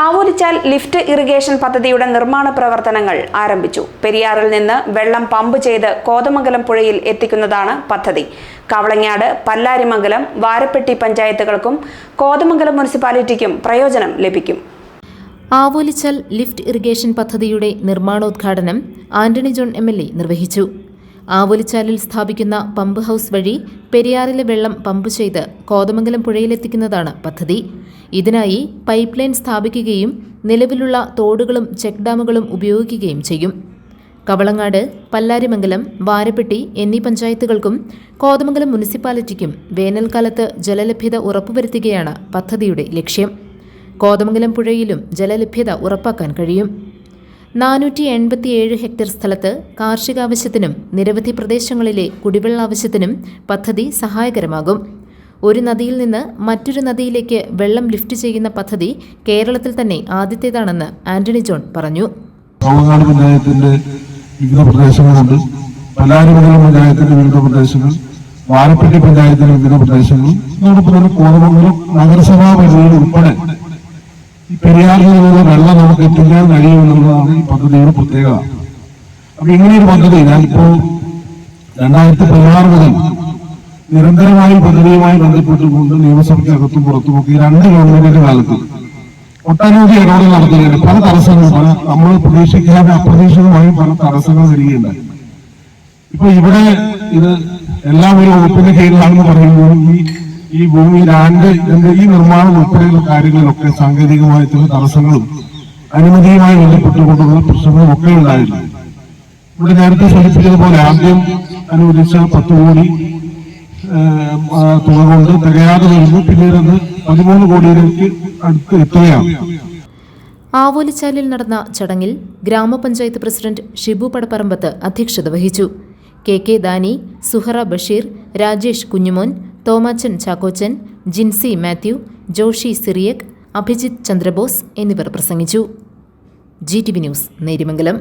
ആവൂരിച്ചാൽ lift irrigation പദ്ധതിയുടെ നിർമ്മാണ പ്രവർത്തനങ്ങൾ ആരംഭിച്ചു. പെരിയാറിൽ നിന്ന് വെള്ളം പമ്പ് ചെയ്ത് കോതമംഗലം പുഴയിൽ എത്തിക്കുന്നതാണ് പദ്ധതി. കവളങ്ങാട് പല്ലാരിമംഗലം വാരപ്പെട്ടി പഞ്ചായത്തുകൾക്കും കോതമംഗലം മുനിസിപ്പാലിറ്റിക്കും പ്രയോജനം ലഭിക്കും. ആവോലിച്ചൽ ലിഫ്റ്റ് ഇറിഗേഷൻ പദ്ധതിയുടെ നിർമ്മാണോദ്ഘാടനം ആന്റണി ജോൺ എം നിർവഹിച്ചു. ആവോലിച്ചാലിൽ സ്ഥാപിക്കുന്ന പമ്പ് ഹൗസ് വഴി പെരിയാറിലെ വെള്ളം പമ്പ് ചെയ്ത് കോതമംഗലം പുഴയിലെത്തിക്കുന്നതാണ് പദ്ധതി. ഇതിനായി പൈപ്പ് ലൈൻ സ്ഥാപിക്കുകയും നിലവിലുള്ള തോടുകളും ചെക്ക് ഡാമുകളും ഉപയോഗിക്കുകയും ചെയ്യും. കവളങ്ങാട് പല്ലാരിമംഗലം വാരപ്പെട്ടി എന്നീ പഞ്ചായത്തുകൾക്കും കോതമംഗലം മുനിസിപ്പാലിറ്റിക്കും വേനൽക്കാലത്ത് ജലലഭ്യത ഉറപ്പുവരുത്തുകയാണ് പദ്ധതിയുടെ ലക്ഷ്യം. കോതമംഗലം പുഴയിലും ജലലഭ്യത ഉറപ്പാക്കാൻ കഴിയും. നാനൂറ്റി എൺപത്തിയേഴ് ഹെക്ടർ സ്ഥലത്ത് കാർഷികാവശ്യത്തിനും നിരവധി പ്രദേശങ്ങളിലെ കുടിവെള്ള ആവശ്യത്തിനും പദ്ധതി സഹായകരമാകും. ഒരു നദിയിൽ നിന്ന് മറ്റൊരു നദിയിലേക്ക് വെള്ളം ലിഫ്റ്റ് ചെയ്യുന്ന പദ്ധതി കേരളത്തിൽ തന്നെ ആദ്യത്തേതാണെന്ന് ആന്റണി ജോൺ പറഞ്ഞു. കോവങ്ങാട് പഞ്ചായത്തിന്റെ വിവിധ പ്രദേശങ്ങളുണ്ട്. പല്ലാരിമംഗലം പഞ്ചായത്തിന്റെ വിവിധ പ്രദേശങ്ങൾ വാരപ്പള്ളി പഞ്ചായത്തിന്റെ വിവിധ പ്രദേശങ്ങൾ കോതമംഗലം നഗരസഭാ പരിധിയിൽ ഉൾപ്പെടെ പെരിയാറിൽ നിന്നുള്ള വെള്ളം നമുക്ക് എത്തിക്കാൻ കഴിയുമെന്നുള്ളതാണ് ഈ പദ്ധതിയുടെ പ്രത്യേകത. അപ്പൊ ഇങ്ങനെയൊരു പദ്ധതി ഞാനിപ്പോ രണ്ടായിരത്തി പതിനാറ് മുതൽ നിരന്തരമായി പദ്ധതിയുമായി ബന്ധപ്പെട്ടുകൊണ്ട് നിയമസഭയ്ക്കകത്തും പുറത്തുമൊക്കെ രണ്ട് ഗവൺമെന്റിന്റെ കാലത്ത് ഒട്ടനവധി ഇടപെടൽ നടത്തുകയാണ് പല തടസ്സങ്ങൾ പല നമ്മൾ പ്രതീക്ഷിക്കാതെ അപ്രതീക്ഷിതമായും പല തടസ്സങ്ങൾ വരികയുണ്ടായി. ഇപ്പൊ ഇവിടെ ഇത് എല്ലാം ഒരു വകുപ്പിന്റെ കീഴിലാണെന്ന് പറയുമ്പോൾ ഈ ഈ ഭൂമി ലാൻഡ് ഇതിന്റെ ഈ നിർമ്മാണം ഉൾപ്പെടെയുള്ള കാര്യങ്ങളിലൊക്കെ സാങ്കേതികമായ ചില തടസ്സങ്ങളും അനുമതിയുമായി ബന്ധപ്പെട്ടുകൊണ്ടുള്ള പ്രശ്നങ്ങളും ഒക്കെ ഉണ്ടായിരുന്നു. ഇവിടെ നേരത്തെ സൂചിപ്പിച്ചതുപോലെ ആദ്യം അനുവദിച്ച പത്ത് കോടി തുക കൊണ്ട് തികയാതെ വരുന്നു. പിന്നീട് അത് പതിമൂന്ന് കോടിയിലേക്ക് അടുത്ത് എത്തുകയാണ്. ആവോലിച്ചാലിൽ നടന്ന ചടങ്ങിൽ ഗ്രാമപഞ്ചായത്ത് പ്രസിഡന്റ് ഷിബു പടപ്പറമ്പത്ത് അധ്യക്ഷത വഹിച്ചു. കെ കെ ദാനി സുഹറ ബഷീർ രാജേഷ് കുഞ്ഞുമോൻ തോമാച്ചൻ ചാക്കോച്ചൻ ജിൻസി മാത്യു ജോഷി സിറിയക് അഭിജിത്ത് ചന്ദ്രബോസ് എന്നിവർ പ്രസംഗിച്ചു. G T V news Nerimangalam